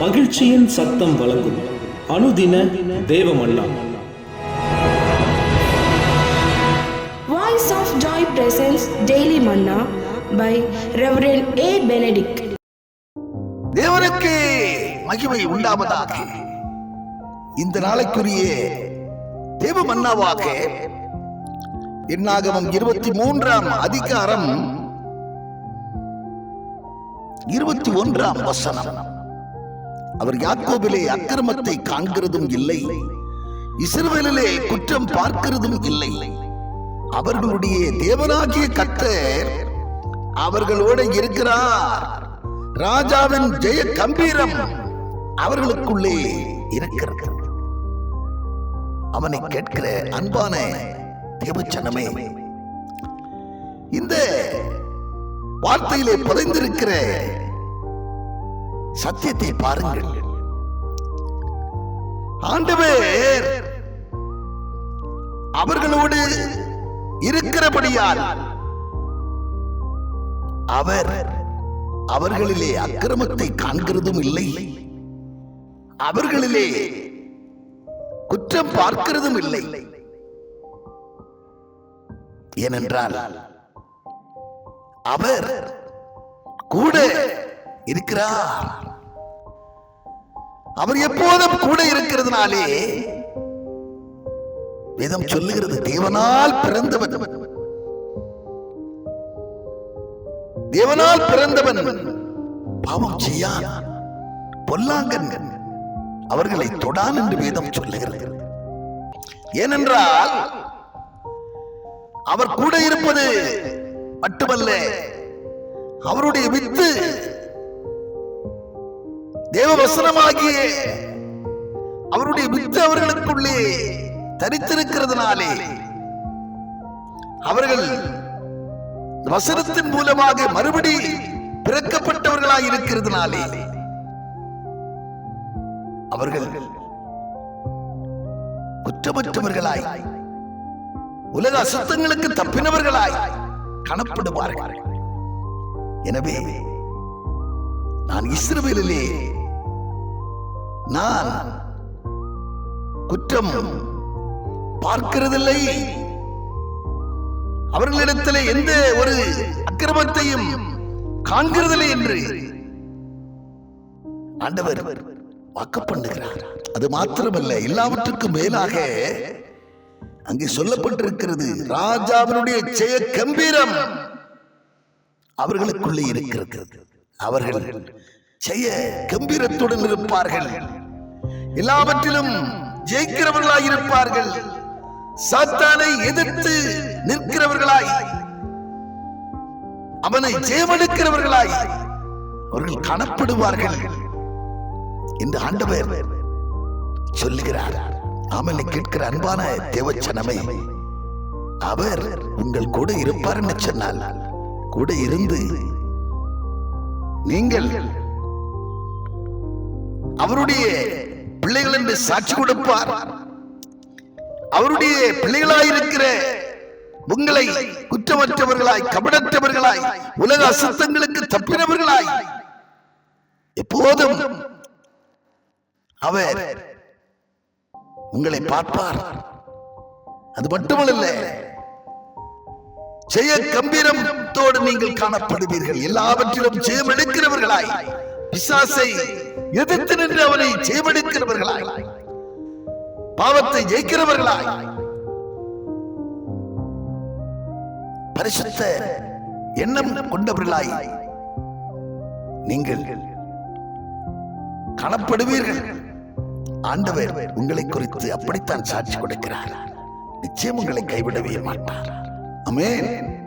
மகிழ்ச்சியின் சத்தம் வழங்கும் அனுதின தேவமல்லா Voice of Joy presents Daily Manna by Reverend A. Benedict. தேவனுக்கு மகிமை உண்டாவதாக இந்த நாளைக்குரிய தேவ மன்னாவாக எண்ணாகமம் இருபத்தி மூன்றாம் அதிகாரம் இருபத்தி ஒன்றாம் வசனம் அவர் யாக்கோபிலே அக்கிரமத்தை காண்கிறதும் இல்லை. இஸ்ரவேலிலே குற்றம் பார்க்கிறதும் இல்லை. அவர்களுடைய தேவனாகிய கர்த்தர் அவர்களோடு இருக்கிறார். ராஜாவின் ஜெய கம்பீரம் அவர்களுக்குள்ளே இருக்கிறது. அவனை கேட்கிற அன்பான தேவச்சனமே. இந்த வார்த்தையிலே புதைந்திருக்கிற சத்தியத்தை பாருங்கள். ஆண்டவர் அவர்களோடு இருக்கிறபடியால் அவர் அவர்களிலே அக்கிரமத்தை காண்கிறதும் இல்லை. அவர்களிலே குற்றம் பார்க்கிறதும் இல்லை. ஏனென்றால் அவர் கூட இருக்கிறார். அவர் எப்போதும் கூட இருக்கிறதுனாலே வேதம் சொல்லுகிறது தேவனால் பிறந்தவன். தேவனால் பிறந்தவன். பாவம் செய்யான். பொல்லாங்கன் அவர்களை தொடான் என்று வேதம் சொல்லுகிறது. ஏனென்றால் அவர் கூட இருப்பது மட்டுமல்ல அவருடைய வித்து தேவ வசனமாகிய அவருடைய வித்து அவர்களுக்குள்ளே தரித்திருக்கிறதுனாலே அவர்கள் வசனத்தின் மூலமாக மறுபடி பிறக்கப்பட்டவர்களாய் இருக்கிறதுனாலே அவர்கள் குற்றமற்றவர்களாய் உலக அசுத்தங்களுக்கு தப்பினவர்களாய் காணப்படுவார்கள். எனவே நான் இஸ்ரவேலிலே நான் குற்றம் பார்க்கிறதில்லை. அவர்களிடத்தில் எந்த ஒரு அக்கிரமத்தையும் காண்கிறதில்லை என்று ஆண்டவர் வாக்கு பண்ணுகிறார். அது மாத்திரமல்ல எல்லாவற்றுக்கும் மேலாக அங்கே சொல்லப்பட்டிருக்கிறது ராஜாவினுடைய ஜெய கம்பீரம் அவர்களுக்குள்ளே இருக்கிறது. அவர்கள் ஜெய கம்பீரத்துடன் இருப்பார்கள். எல்லாவற்றிலும் ஜெயிக்கிறவர்களாய் இருப்பார்கள் சாத்தானை எதிர்த்து நிற்கிறவர்களாய் அவனை ஜெயமெடுக்கிறவர்களாய் அவர்கள் காணப்படுவார்கள் என்று ஆண்டவர் சொல்லுகிறார். ஆமலை கேட்கிற அன்பான தேவச்சனமே அவர் உங்கள் கூட இருப்பார் என்று சொன்னால் கூட இருந்து நீங்கள் அவருடைய பிள்ளைகள் என்று சாட்சி கொடுப்பார். அவருடைய பிள்ளைகளாயிருக்கிற உங்களை குற்றமற்றவர்களாய் கபடற்றவர்களாய் உலக அசுத்தங்களுக்கு தப்பினவர்களாய் எப்போதும் அவர் உங்களை பார்ப்பார். அது மட்டுமல்ல ஜெய கம்பீரத்தோடு நீங்கள் காணப்படுவீர்கள். எல்லாவற்றிலும் ஜெயம் எடுக்கிறவர்களாய் பிசாசை எதிர்த்து நின்று அவனை ஜெயமெடுக்கிறவர்களாய் பாவத்தை ஜெயிக்கிறவர்களாய். பரிசுத்த எண்ணம் கொண்டவர்களாய். நீங்கள் காணப்படுவீர்கள். ஆண்டவர் உங்களை குறித்து அப்படித்தான் சாட்சி கொடுக்கிறார். நிச்சயம் உங்களை கைவிடவே மாட்டார். அமேன்